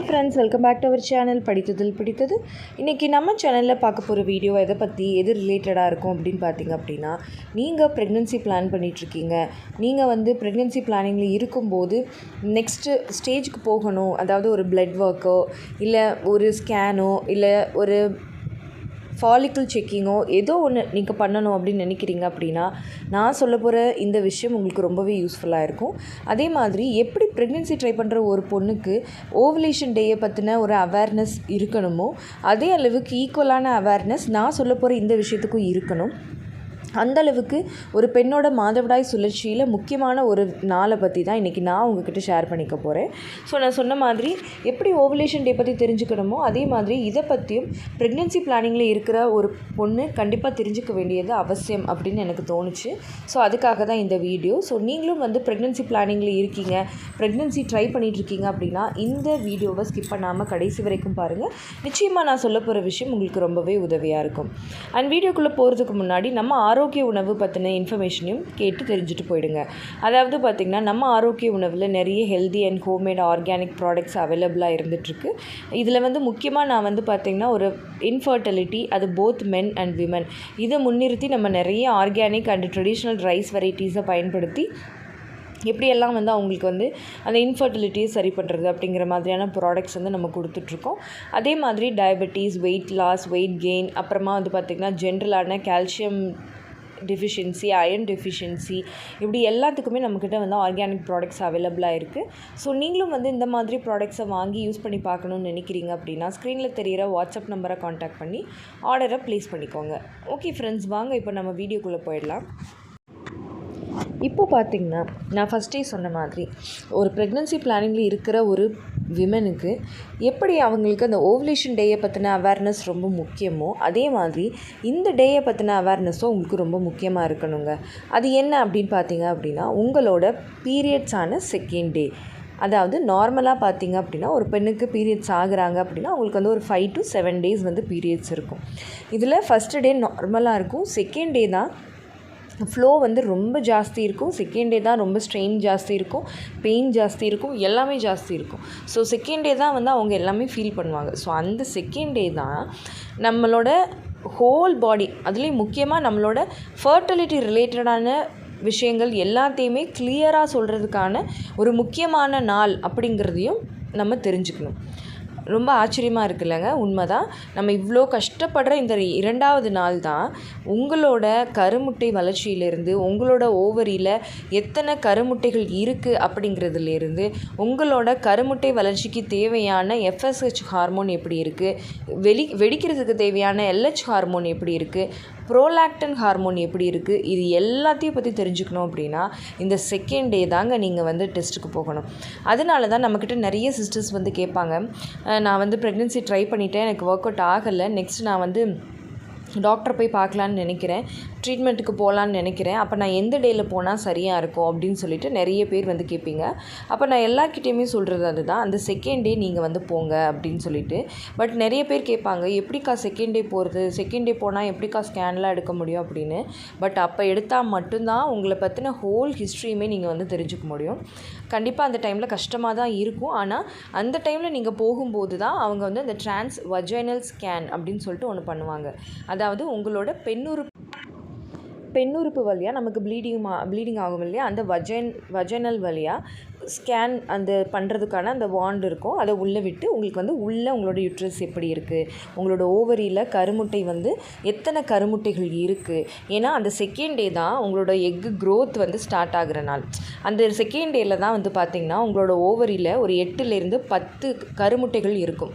Hi friends welcome back to our channel படித்ததில் பிடித்தது. இன்றைக்கி நம்ம சேனலில் பார்க்க போகிற வீடியோ எதை பற்றி எது ரிலேட்டடாக இருக்கும் அப்படின்னு பார்த்தீங்க அப்படின்னா நீங்கள் ப்ரெக்னென்சி பிளான் பண்ணிகிட்ருக்கீங்க நீங்கள் வந்து ப்ரெக்னென்சி பிளானிங்கில் இருக்கும்போது நெக்ஸ்ட்டு ஸ்டேஜுக்கு போகணும். அதாவது ஒரு பிளட் ஒர்க்கோ இல்லை ஒரு ஸ்கேனோ இல்லை ஒரு ஃபாலிக்கல் செக்கிங்கோ ஏதோ ஒன்று நீங்கள் பண்ணணும் அப்படின்னு நினைக்கிறீங்க அப்படின்னா நான் சொல்ல போகிற இந்த விஷயம் உங்களுக்கு ரொம்பவே யூஸ்ஃபுல்லாக இருக்கும். அதே மாதிரி எப்படி ப்ரெக்னென்சி ட்ரை பண்ணுற ஒரு பொண்ணுக்கு ஓவலேஷன் டேயை பற்றின ஒரு அவேர்னஸ் இருக்கணுமோ அதே அளவுக்கு ஈக்குவலான அவேர்னஸ் நான் சொல்ல போகிற இந்த விஷயத்துக்கும் இருக்கணும். அந்த அளவுக்கு ஒரு பெண்ணோட மாதவிடாய் சுழற்சியில் முக்கியமான ஒரு நாளை பற்றி தான் இன்றைக்கி நான் உங்ககிட்ட ஷேர் பண்ணிக்க போகிறேன் ஸோ நான் சொன்ன மாதிரி எப்படி ஓவலேஷன் டே பற்றி தெரிஞ்சுக்கணுமோ அதே மாதிரி இதை பற்றியும் ப்ரெக்னென்சி பிளானிங்கில் இருக்கிற ஒரு பொண்ணு கண்டிப்பாக தெரிஞ்சுக்க வேண்டியது அவசியம் அப்படின்னு எனக்கு தோணுச்சு. ஸோ அதுக்காக தான் இந்த வீடியோ ஸோ நீங்களும் வந்து ப்ரெக்னென்சி பிளானிங்கில் இருக்கீங்க ப்ரெக்னென்சி ட்ரை பண்ணிகிட்ருக்கீங்க அப்படின்னா இந்த வீடியோவை ஸ்கிப் பண்ணாமல் கடைசி வரைக்கும் பாருங்கள் நிச்சயமாக நான் சொல்ல போகிற விஷயம் உங்களுக்கு ரொம்பவே உதவியாக இருக்கும். அண்ட் வீடியோக்குள்ளே போகிறதுக்கு முன்னாடி நம்ம ஆரோக்கிய ஆரோக்கிய உணவு பற்றின இன்ஃபர்மேஷனையும் கேட்டு தெரிஞ்சுட்டு போயிடுங்க. அதாவது பார்த்திங்கன்னா நம்ம ஆரோக்கிய உணவில் நிறைய healthy and homemade organic products அவைலபிளாக இருந்துகிட்ருக்கு இதில் வந்து முக்கியமாக நான் வந்து பார்த்திங்கன்னா ஒரு இன்ஃபர்டிலிட்டி அது போத் மென் அண்ட் விமன் இதை முன்னிறுத்தி நம்ம நிறைய ஆர்கானிக் அண்ட் ட்ரெடிஷ்னல் ரைஸ் வெரைட்டிஸை பயன்படுத்தி எப்படியெல்லாம் வந்து அவங்களுக்கு வந்து அந்த இன்ஃபர்டிலிட்டியை சரி பண்ணுறது அப்படிங்கிற மாதிரியான ப்ராடக்ட்ஸ் வந்து நம்ம கொடுத்துட்ருக்கோம் அதே மாதிரி diabetes weight loss weight gain அப்புறமா வந்து பார்த்திங்கன்னா ஜென்ரலான கால்சியம் டெஃபிஷியன்சி அயன் டெஃபிஷியன்சி இப்படி எல்லாத்துக்குமே நம்மக்கிட்ட வந்து ஆர்கானிக் ப்ராடக்ட்ஸ் அவைலபிளாக இருக்குது ஸோ நீங்களும் வந்து இந்த மாதிரி ப்ராடக்ட்ஸை வாங்கி யூஸ் பண்ணி பார்க்கணுன்னு நினைக்கிறீங்க அப்படின்னா ஸ்க்ரீனில் தெரிகிற வாட்ஸ்அப் நம்பரை காண்டாக்ட் பண்ணி ஆர்டரை ப்ளேஸ் பண்ணிக்கோங்க. ஓகே ஃப்ரெண்ட்ஸ் வாங்க இப்போ நம்ம வீடியோக்குள்ளே போயிடலாம். இப்போ பார்த்திங்கன்னா நான் ஃபஸ்ட்டே சொன்ன மாதிரி ஒரு ப்ரெக்னென்சி பிளானிங்கில் இருக்கிற ஒரு விமனுக்கு எப்படி அவங்களுக்கு அந்த ஓவலேஷன் டேயை பற்றின அவேர்னஸ் ரொம்ப முக்கியமோ அதே மாதிரி இந்த டேயை பற்றின அவேர்னஸும் உங்களுக்கு ரொம்ப முக்கியமாக இருக்கணுங்க. அது என்ன அப்படின்னு பார்த்தீங்க அப்படின்னா உங்களோட பீரியட்ஸான செகண்ட் டே அதாவது நார்மலாக பார்த்தீங்க அப்படின்னா ஒரு பெண்ணுக்கு பீரியட்ஸ் ஆகுறாங்க அப்படின்னா அவங்களுக்கு வந்து ஒரு ஃபைவ் டு செவன் டேஸ் வந்து பீரியட்ஸ் இருக்கும். இதில் ஃபஸ்ட்டு டே நார்மலாக இருக்கும் செகண்ட் டே தான் ஃப்ளோ வந்து ரொம்ப ஜாஸ்தி இருக்கும். செகண்ட் டே தான் ரொம்ப ஸ்ட்ரெயின் ஜாஸ்தி இருக்கும். பெயின் ஜாஸ்தி இருக்கும். எல்லாமே ஜாஸ்தி இருக்கும். ஸோ செகண்ட் டே தான் வந்து அவங்க எல்லாமே ஃபீல் பண்ணுவாங்க. ஸோ அந்த செகண்ட் டே தான் நம்மளோட ஹோல் பாடி அதுலேயும் முக்கியமாக நம்மளோட ஃபர்டிலிட்டி ரிலேட்டடான விஷயங்கள் எல்லாத்தையுமே கிளியராக சொல்கிறதுக்கான ஒரு முக்கியமான நாள் அப்படிங்கிறதையும் நம்ம தெரிஞ்சுக்கணும். ரொம்ப ஆச்சரியமாக இருக்குல்லங்க. உண்மைதான். நம்ம இவ்வளோ கஷ்டப்படுற இந்த இரண்டாவது நாள் தான் உங்களோட கருமுட்டை வளர்ச்சியிலேருந்து உங்களோட ஓவரியில் எத்தனை கருமுட்டைகள் இருக்குது அப்படிங்கிறதுலேருந்து உங்களோட கருமுட்டை வளர்ச்சிக்கு தேவையான எஃப்எஸ்ஹெச் ஹார்மோன் எப்படி இருக்குது வெளி வெடிக்கிறதுக்கு தேவையான எல்ஹெச் ஹார்மோன் எப்படி இருக்குது ப்ரோலாக்டன் ஹார்மோன் எப்படி இருக்குது இது எல்லாத்தையும் பற்றி தெரிஞ்சுக்கணும் அப்படின்னா இந்த செகண்ட் டே தாங்க நீங்கள் வந்து டெஸ்ட்டுக்கு போகணும். அதனால தான் நம்மக்கிட்ட நிறைய சிஸ்டர்ஸ் வந்து கேட்பாங்க. நான் வந்து ப்ரெக்னென்சி ட்ரை பண்ணிவிட்டேன் எனக்கு ஒர்க் அவுட் ஆகலை. நெக்ஸ்ட் நான் வந்து டாக்டர் போய் பார்க்கலான்னு நினைக்கிறேன். ட்ரீட்மெண்ட்டுக்கு போகலான்னு நினைக்கிறேன். அப்போ நான் எந்த டேயில் போனால் சரியாக இருக்கும் அப்படின்னு சொல்லிட்டு நிறைய பேர் வந்து கேட்பீங்க அப்போ நான் எல்லாக்கிட்டேயுமே சொல்கிறது அதுதான். அந்த செகண்ட் டே நீங்கள் வந்து போங்க அப்படின்னு சொல்லிட்டு. பட் நிறைய பேர் கேட்பாங்க எப்படிக்கா செகண்ட் டே போகிறது செகண்ட் டே போனால் எப்படிக்கா ஸ்கேன்லாம் எடுக்க முடியும்? அப்படின்னு. பட் அப்போ எடுத்தால் மட்டும்தான் உங்களை பற்றின ஹோல் ஹிஸ்ட்ரியுமே நீங்கள் வந்து தெரிஞ்சுக்க முடியும். கண்டிப்பாக அந்த டைமில் கஷ்டமாக தான் இருக்கும். ஆனால் அந்த டைமில் நீங்கள் போகும்போது தான் அவங்க வந்து அந்த ட்ரான்ஸ் வஜைனல் ஸ்கேன் அப்படின்னு சொல்லிட்டு ஒன்று பண்ணுவாங்க. அதாவது உங்களோட பெண்ணுறு பெண்ணுறுப்பு வழியாக நமக்கு ப்ளீடிங் ப்ளீடிங் ஆகும் இல்லையா? அந்த வஜைன் வஜைனல் வழியாக ஸ்கேன் அந்த பண்ணுறதுக்கான அந்த வாண்ட் இருக்கும். அதை உள்ளே விட்டு உங்களுக்கு வந்து உள்ளே உங்களோட யூட்ரஸ் எப்படி இருக்குது உங்களோட ஓவரியில் கருமுட்டை வந்து எத்தனை கருமுட்டைகள் இருக்குது ஏன்னா அந்த செகண்ட் டே தான் உங்களோட எக்கு க்ரோத் வந்து ஸ்டார்ட் ஆகிற நாள். அந்த செகண்ட் டேயில் தான் வந்து பார்த்திங்கன்னா உங்களோட ஓவரியில் ஒரு எட்டுலேருந்து பத்து கருமுட்டைகள் இருக்கும்.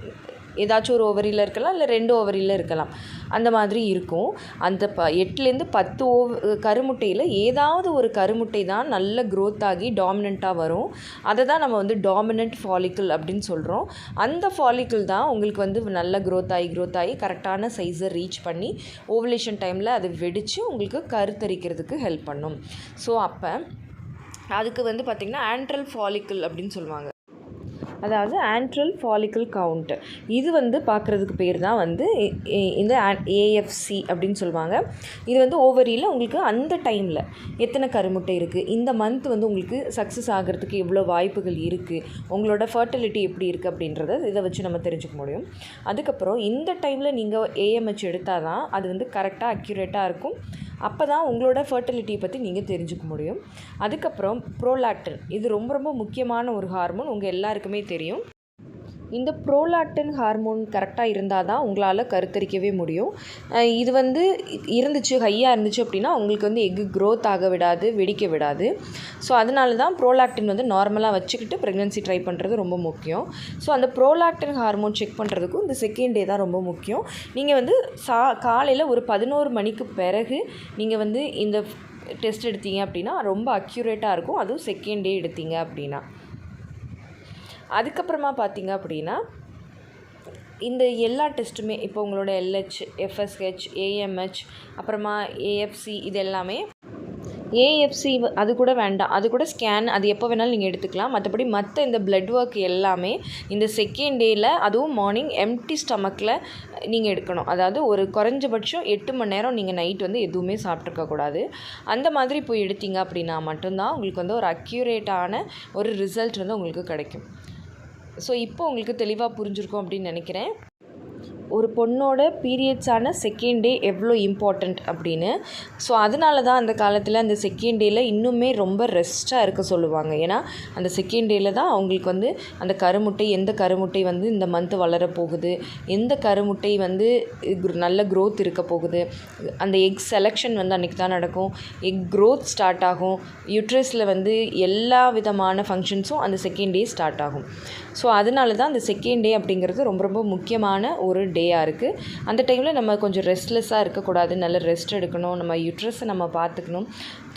ஏதாச்சும் ஒரு ஓவரியில் இருக்கலாம் இல்லை ரெண்டு ஓவரியில் இருக்கலாம். அந்த மாதிரி இருக்கும். அந்த ப எட்டுலேருந்து பத்து ஓவ கருமுட்டையில் ஏதாவது ஒரு கருமுட்டை தான் நல்ல க்ரோத் ஆகி டாமினண்ட்டாக வரும். அதை தான் நம்ம வந்து டாமினண்ட் ஃபாலிக்கிள் அப்படின்னு சொல்கிறோம் அந்த ஃபாலிக்கிள் தான் உங்களுக்கு வந்து நல்ல க்ரோத் ஆகி க்ரோத் ஆகி கரெக்டான சைஸை ரீச் பண்ணி ஓவலேஷன் டைமில் அது வெடித்து உங்களுக்கு கருத்தரிக்கிறதுக்கு ஹெல்ப் பண்ணும். ஸோ அப்போ அதுக்கு வந்து பார்த்திங்கன்னா ஆண்ட்ரல் ஃபாலிக்கிள் அப்படின்னு சொல்லுவாங்க. அதாவது ஆன்ட்ரல் ஃபாலிக்கல் கவுண்ட் இது வந்து பார்க்குறதுக்கு பேர் தான் வந்து இந்த ஏஎஃப்சி அப்படின்னு சொல்லுவாங்க. இது வந்து ஓவரியில் உங்களுக்கு அந்த டைமில் எத்தனை கருமுட்டை இருக்குது இந்த மந்த் வந்து உங்களுக்கு சக்ஸஸ் ஆகிறதுக்கு எவ்வளோ வாய்ப்புகள் இருக்குது உங்களோட ஃபர்டிலிட்டி எப்படி இருக்குது அப்படின்றத இதை வச்சு நம்ம தெரிஞ்சுக்க முடியும். அதுக்கப்புறம் இந்த டைமில் நீங்கள் ஏஎம்ஹெச் எடுத்தால் தான் அது வந்து கரெக்டாக அக்யூரேட்டாக இருக்கும். அப்போ தான் உங்களோட ஃபர்டிலிட்டியை பற்றி நீங்கள் தெரிஞ்சுக்க முடியும். அதுக்கப்புறம் ப்ரோலாக்டின் இது ரொம்ப ரொம்ப முக்கியமான ஒரு ஹார்மோன் உங்கள் எல்லாருக்குமே தெரியும். இந்த ப்ரோலாக்டின் ஹார்மோன் கரெக்டாக இருந்தால் தான் உங்களால் கருத்தரிக்கவே முடியும். இது வந்து இருந்துச்சு ஹையாக இருந்துச்சு அப்படின்னா உங்களுக்கு வந்து எக்கு க்ரோத் ஆக விடாது வெடிக்க விடாது. ஸோ அதனால தான் ப்ரோலாக்டின் வந்து நார்மலாக வச்சுக்கிட்டு ப்ரெக்னென்சி ட்ரை பண்ணுறது ரொம்ப முக்கியம். ஸோ அந்த ப்ரோலாக்டின் ஹார்மோன் செக் பண்ணுறதுக்கும் இந்த செகண்ட் டே தான் ரொம்ப முக்கியம். நீங்கள் வந்து சா காலையில் ஒரு பதினோரு மணிக்கு பிறகு நீங்கள் வந்து இந்த டெஸ்ட் எடுத்தீங்க அப்படின்னா ரொம்ப அக்யூரேட்டாக இருக்கும். அதுவும் செகண்ட் டே எடுத்தீங்க அப்படின்னா. அதுக்கப்புறமா பார்த்தீங்க அப்படின்னா இந்த எல்லா டெஸ்ட்டுமே இப்போ உங்களோட எல்ஹெச் எஃப்எஸ்ஹெச் ஏஎம்ஹெச் அப்புறமா ஏஎஃப்சி இது எல்லாமே ஏஎஃப்சி அது கூட வேண்டாம். அது கூட ஸ்கேன் அது எப்போ வேணாலும் நீங்கள் எடுத்துக்கலாம். மற்றபடி மற்ற இந்த பிளட் ஒர்க் எல்லாமே இந்த செகண்ட் டேயில் அதுவும் மார்னிங் எம்டி ஸ்டமக்கில் நீங்கள் எடுக்கணும். அதாவது ஒரு குறைஞ்சபட்சம் எட்டு மணி நேரம் நீங்கள் நைட் வந்து எதுவுமே சாப்பிட்ருக்கக்கூடாது அந்த மாதிரி போய் எடுத்தீங்க அப்படின்னா மட்டும்தான் உங்களுக்கு வந்து ஒரு அக்யூரேட்டான ஒரு ரிசல்ட் வந்து உங்களுக்கு கிடைக்கும். ஸோ இப்போ உங்களுக்கு தெளிவாக புரிஞ்சிருக்கும் அப்படின்னு நினைக்கிறேன். ஒரு பொண்ணோட பீரியட்ஸான செகண்ட் டே எவ்வளோ இம்பார்ட்டண்ட் அப்படின்னு. ஸோ அதனால தான் அந்த காலத்தில் அந்த செகண்ட் டேயில் இன்னுமே ரொம்ப ரெஸ்ட்டாக இருக்க சொல்லுவாங்க. ஏன்னா அந்த செகண்ட் டேயில் தான் அவங்களுக்கு வந்து அந்த கருமுட்டை எந்த கருமுட்டை வந்து இந்த மந்த் வளரப்போகுது போகுது? எந்த கருமுட்டை வந்து நல்ல க்ரோத் இருக்க போகுது? அந்த எக் செலெக்ஷன் வந்து அன்றைக்கி தான் நடக்கும். எக் க்ரோத் ஸ்டார்ட் ஆகும். யூட்ரஸில் வந்து எல்லா விதமான ஃபங்க்ஷன்ஸும் அந்த செகண்ட் டே ஸ்டார்ட் ஆகும். ஸோ அதனால தான் அந்த செகண்ட் டே அப்படிங்கிறது ரொம்ப ரொம்ப முக்கியமான ஒரு டேயாக இருக்குது அந்த டைமில் நம்ம கொஞ்சம் ரெஸ்ட்லெஸ்ஸாக இருக்கக்கூடாது. நல்ல ரெஸ்ட் எடுக்கணும். நம்ம யூட்ரஸை நம்ம பார்த்துக்கணும்.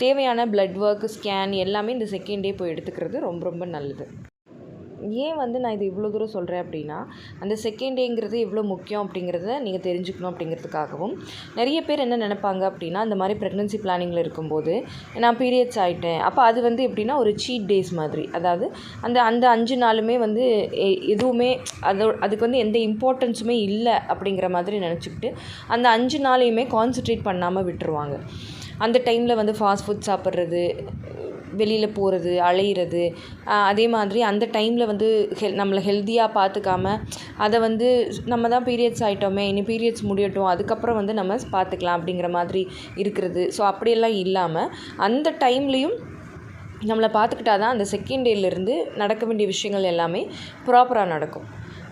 தேவையான ப்ளட் ஒர்க் ஸ்கேன் எல்லாமே இந்த செகண்ட் டே போய் எடுத்துக்கிறது ரொம்ப ரொம்ப நல்லது. ஏன் வந்து நான் இது இவ்வளோ தூரம் சொல்கிறேன் அப்படின்னா அந்த செகண்ட் டேங்கிறது எவ்வளோ முக்கியம் அப்படிங்கிறத நீங்கள் தெரிஞ்சுக்கணும் அப்படிங்கிறதுக்காகவும். நிறைய பேர் என்ன நினைப்பாங்க அப்படின்னா அந்த மாதிரி ப்ரெக்னன்சி பிளானிங்கில் இருக்கும்போது நான் பீரியட்ஸ் ஆகிட்டேன் அப்போ அது வந்து எப்படின்னா ஒரு சீட் டேஸ் மாதிரி. அதாவது அந்த அந்த அஞ்சு நாளுமே வந்து எ- எதுவுமே அதோ அதுக்கு வந்து எந்த இம்பார்ட்டன்ஸுமே இல்லை அப்படிங்கிற மாதிரி நினச்சிக்கிட்டு அந்த அஞ்சு நாளையுமே கான்சன்ட்ரேட் பண்ணாமல் விட்டுருவாங்க. அந்த டைமில் வந்து ஃபாஸ்ட் ஃபுட் சாப்பிட்றது வெளியில் போகிறது அலையிறது அதே மாதிரி அந்த டைமில் வந்து ஹெல் நம்மளை ஹெல்த்தியாக பார்த்துக்காம அதை வந்து நம்ம தான் பீரியட்ஸ் ஆகிட்டோமே இனி பீரியட்ஸ் முடியட்டும் அதுக்கப்புறம் வந்து நம்ம பார்த்துக்கலாம் அப்படிங்கிற மாதிரி இருக்கிறது. ஸோ அப்படியெல்லாம் இல்லாமல் அந்த டைம்லேயும் நம்மளை பார்த்துக்கிட்டா தான் அந்த செகண்ட் டேலேருந்து நடக்க வேண்டிய விஷயங்கள் எல்லாமே ப்ராப்பராக நடக்கும்.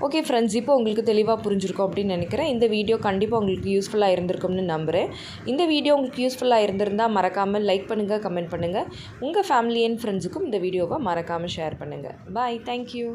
ஓகே ஃப்ரெண்ட்ஸ் இப்போ உங்களுக்கு தெளிவாக புரிஞ்சிருக்கும் அப்படின்னு நினைக்கிறேன். இந்த வீடியோ கண்டிப்பாக உங்களுக்கு யூஸ்ஃபுல்லாக இருந்திருக்கும்னு நம்புகிறேன் இந்த வீடியோ உங்களுக்கு யூஸ்ஃபுல்லாக இருந்திருந்தால் மறக்காமல் லைக் பண்ணுங்கள் கமெண்ட் பண்ணுங்கள் உங்கள் ஃபேமிலி அண்ட் ஃப்ரெண்ட்ஸுக்கும் இந்த வீடியோவை மறக்காமல் ஷேர் பண்ணுங்கள் பாய் தேங்க்யூ